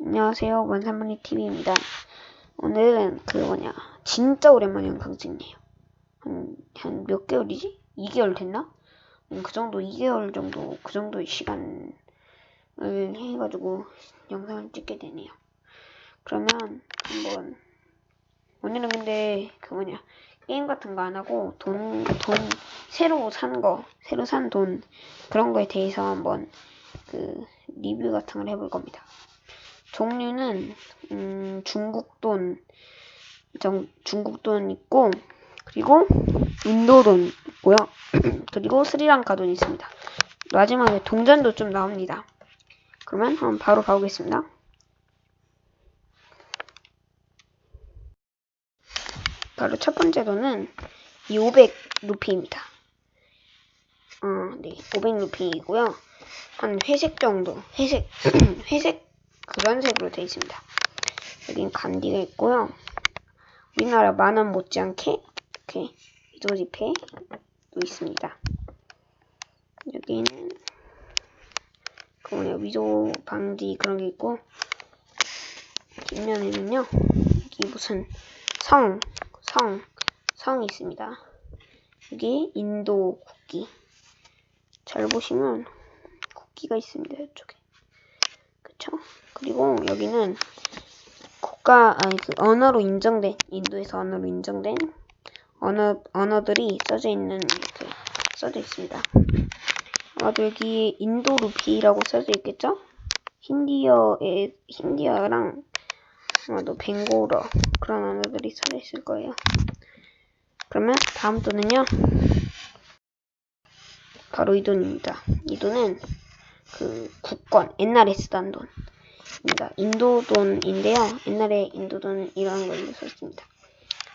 안녕하세요. 원산문이 TV입니다. 오늘은 그 뭐냐 진짜 오랜만에 영상 찍네요. 한한 몇 개월이지? 2개월 됐나? 음, 그 정도 2개월 정도 그 정도의 시간을 해가지고 영상을 찍게 되네요. 그러면 한번 오늘은 근데 그 뭐냐 게임 같은 거 안 하고 돈 돈 새로 산 거 새로 산 돈 그런 거에 대해서 한번 그 리뷰 같은 걸 해볼 겁니다. 종류는 음, 중국 돈, 정, 중국 돈 있고 그리고 인도 돈 있고요. 그리고 스리랑카 돈 있습니다. 마지막에 동전도 좀 나옵니다. 그러면 한번 바로 가보겠습니다. 바로 첫 번째 돈은 이 500 루피입니다. 어, 네, 500 루피이고요. 한 회색 정도, 회색, 회색 그런 색으로 되어 있습니다. 여긴 간디가 있고요. 우리나라 만원 못지않게 이렇게 위조지폐도 있습니다. 여기는 그 뭐냐 위조 방지 그런 게 있고 뒷면에는요 여기 무슨 성, 성, 성이 있습니다. 여기 인도 국기 잘 보시면 국기가 있습니다. 이쪽에 그쵸? 그리고 여기는 국가 아니 그 언어로 인정된 인도에서 언어로 인정된 언어 언어들이 써져 있는 이렇게 써져 있습니다. 아마도 여기 인도 루피라고 써져 있겠죠? 힌디어에 힌디어랑 아마도 벵고러 그런 언어들이 써져 있을 거예요. 그러면 다음 돈은요. 바로 이 돈입니다. 이 돈은 그 국권 옛날에 쓰던 돈입니다. 인도 돈인데요. 옛날에 인도 돈 이런 걸로 썼습니다.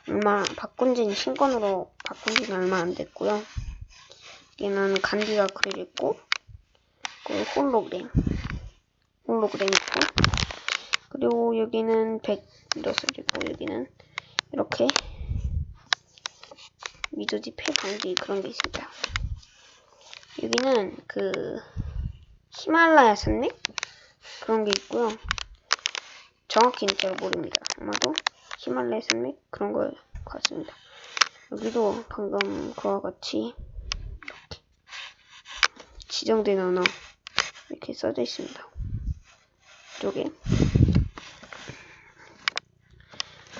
얼마 바꾼 지는 신권으로 바꾼 지는 얼마 안 됐고요. 여기는 간디가 그려져 있고 그 홀로그램 홀로그램 있고 그리고 여기는 100 이렇게 써져 있고 여기는 이렇게 미조지 폐 방지 그런 게 있습니다. 여기는 그 히말라야 산맥 그런 게 있고요. 정확히는 잘 모릅니다. 아마도 히말라야 산맥 그런 거 같습니다. 여기도 방금 그와 같이 이렇게 지정된 언어 이렇게 써져 있습니다. 이쪽에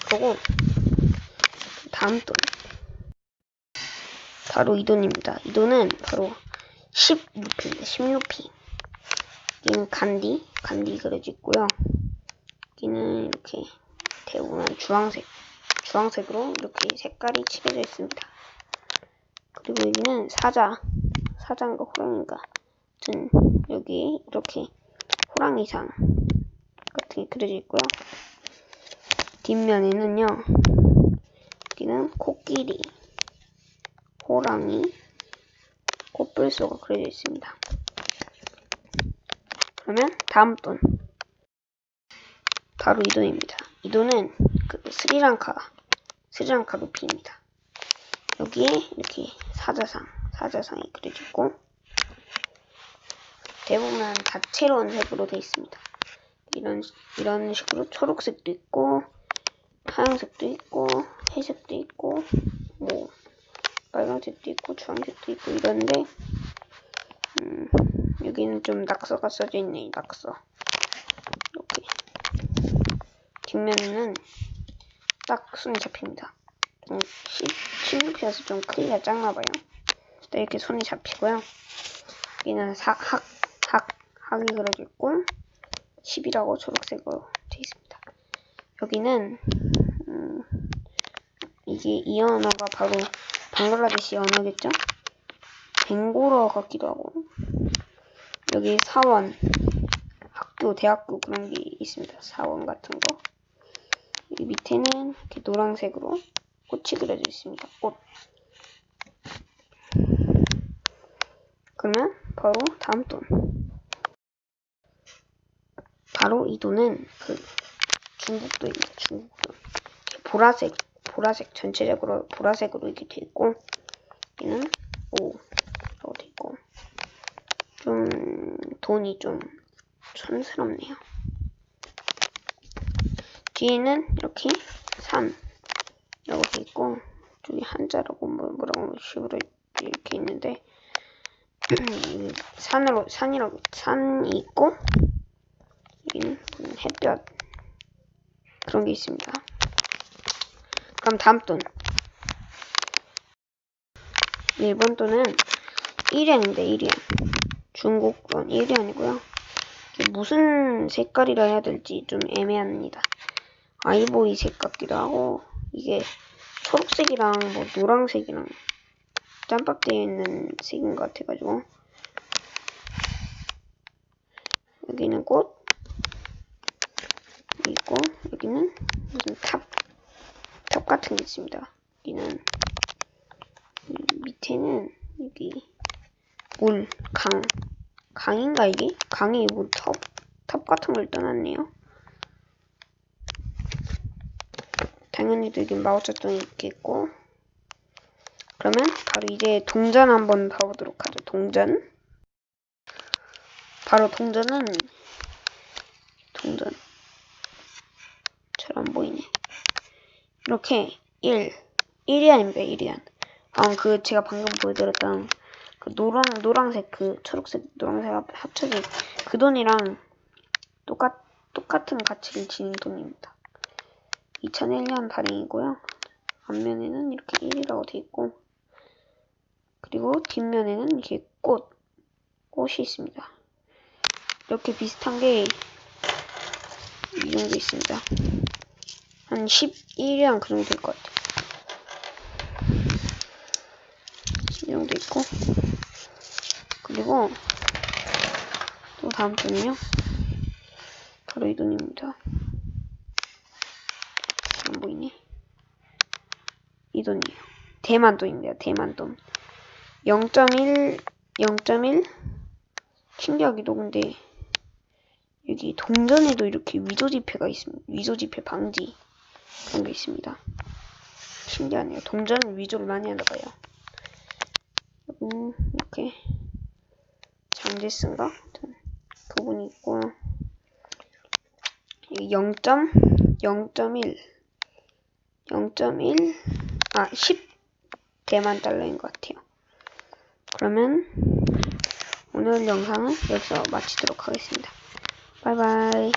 그리고 다음 돈 바로 이 돈입니다. 이 돈은 바로 10루피입니다. 10루피 여기는 간디, 간디 그려져 있고요. 여기는 이렇게 대부분 주황색, 주황색으로 이렇게 색깔이 칠해져 있습니다. 그리고 여기는 사자, 사자인가 호랑인가 같은 여기 이렇게 호랑이상 같은 게 그려져 있고요. 뒷면에는요, 여기는 코끼리, 호랑이, 꽃불소가 그려져 있습니다. 그러면 다음 돈 바로 이 돈입니다. 이 돈은 그 스리랑카 스리랑카 루피입니다. 여기에 이렇게 사자상 사자상이 그려져 있고 대부분 다채로운 색으로 되어 있습니다. 이런 이런 식으로 초록색도 있고 하얀색도 있고 회색도 있고 뭐 빨간색도 있고 주황색도 있고 이런데 음, 여기는 좀 낙서가 써져 있네, 낙서. 이렇게. 뒷면에는 딱 손이 잡힙니다. 좀 16피라서 좀 크기가 작나봐요. 이렇게 손이 잡히고요. 여기는 사, 학, 학, 학이 그려져 있고, 10이라고 초록색으로 되어 있습니다. 여기는, 음, 이게 이 언어가 바로 방글라데시 언어겠죠? 벵고러 같기도 하고, 여기 사원, 학교, 대학교 그런 게 있습니다. 사원 같은 거. 여기 밑에는 이렇게 노란색으로 꽃이 그려져 있습니다. 꽃. 그러면 바로 다음 돈. 바로 이 돈은 그 중국 돈입니다. 중국 돈. 보라색, 보라색 전체적으로 보라색으로 이렇게 돼 있고, 여기는. 좀 돈이 좀 촌스럽네요. 뒤에는 이렇게 3 라고 돼 있고 저기 한자라고 뭐 뭐라고 식으로 이렇게 있는데 이 산으로 산이라고 산이 있고 여기는 햇볕 그런 게 있습니다. 그럼 다음 돈 일본 돈은 1엔인데 1엔 중국 돈 1엔이고요. 이게 무슨 색깔이라 해야 될지 좀 애매합니다. 아이보리 색 같기도 하고 이게 초록색이랑 뭐 노란색이랑 짬밥되어 있는 색인 것 같아가지고 여기는 꽃 있고 여기는 무슨 탑, 탑 같은 게 있습니다. 여기는 이 밑에는 여기 물, 강, 강인가 이게? 강에 뭐 탑, 탑 같은 걸 떠났네요. 당연히 여기 마우스도 있겠고 그러면 바로 이제 동전 한번 봐보도록 하죠. 동전 바로 동전은 동전 잘 안 보이네. 이렇게 1 1위안입니다. 1위안. 아, 그 제가 방금 보여드렸던 그 노랑 노랑색 그 초록색 노란색 합- 합쳐진 그 돈이랑 똑같 똑같은 가치를 지닌 돈입니다. 2001년 발행이고요. 앞면에는 이렇게 1이라고 돼 있고 그리고 뒷면에는 이렇게 꽃 꽃이 있습니다. 이렇게 비슷한 게 이 정도 있습니다. 한 11이랑 그 정도 될것 같아요. 이 정도 있고 그리고 또 다음 돈은요. 바로 이 돈입니다. 안 보이네. 이 돈이에요. 대만 돈입니다. 대만 돈. 0.1, 0.1? 신기하기도 근데 여기 동전에도 이렇게 위조 지폐가 있습니다. 위조 지폐 방지 그런 게 있습니다. 신기하네요. 동전 위조를 많이 하나 봐요. 음, 이렇게 장제스인가? 부분이 있고 0.0.1 0.1 아, 10 대만 달러인 것 같아요. 그러면 오늘 영상은 여기서 마치도록 하겠습니다. 바이바이.